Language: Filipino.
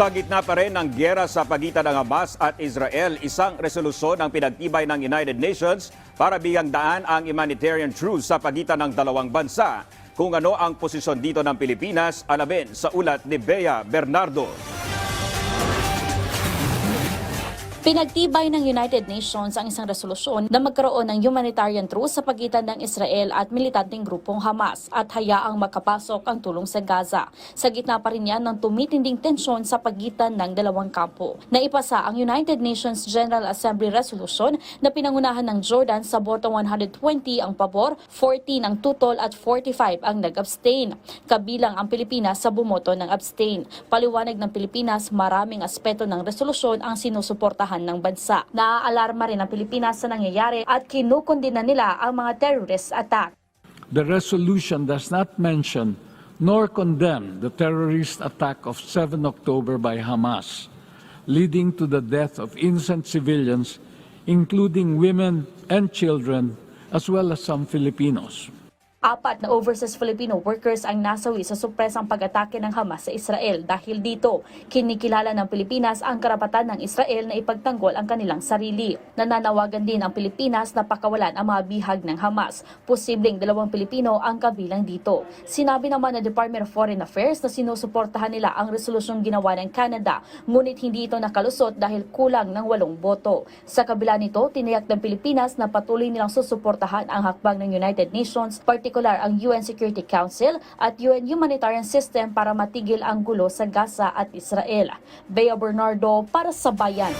Sa gitna pa rin ng gyera sa pagitan ng Hamas at Israel, isang resolusyon ang pinagtibay ng United Nations para bigang daan ang humanitarian truce sa pagitan ng dalawang bansa. Kung ano ang posisyon dito ng Pilipinas, alamin sa ulat ni Bea Bernardo. Pinagtibay ng United Nations ang isang resolusyon na magkaroon ng humanitarian truce sa pagitan ng Israel at militanteng grupong Hamas at hayaang makapasok ang tulong sa Gaza. Sa gitna pa rin yan ng tumitinding tensyon sa pagitan ng dalawang kampo. Naipasa ang United Nations General Assembly Resolution na pinangunahan ng Jordan sa boto 120 ang pabor, 40 ang tutol at 45 ang nag-abstain. Kabilang ang Pilipinas sa bumoto ng abstain. Paliwanag ng Pilipinas, maraming aspeto ng resolusyon ang sinusuportahan ng bansa. Naaalarma rin ang Pilipinas sa nangyayari at kinukundina nila ang mga terrorist attack. The resolution does not mention nor condemn the terrorist attack of 7 October by Hamas, leading to the death of innocent civilians, including women and children, as well as some Filipinos. Apat na overseas Filipino workers ang nasawi sa supresang pag-atake ng Hamas sa Israel. Dahil dito, kinikilala ng Pilipinas ang karapatan ng Israel na ipagtanggol ang kanilang sarili. Nananawagan din ang Pilipinas na pakawalan ang mga bihag ng Hamas. Posibleng dalawang Pilipino ang kabilang dito. Sinabi naman ng Department of Foreign Affairs na sinusuportahan nila ang resolusyong ginawa ng Canada, ngunit hindi ito nakalusot dahil kulang ng walong boto. Sa kabila nito, tiniyak ng Pilipinas na patuloy nilang susuportahan ang hakbang ng United Nations, partikular ang UN Security Council at UN Humanitarian System para matigil ang gulo sa Gaza at Israel. Bea Bernardo para sa Bayan.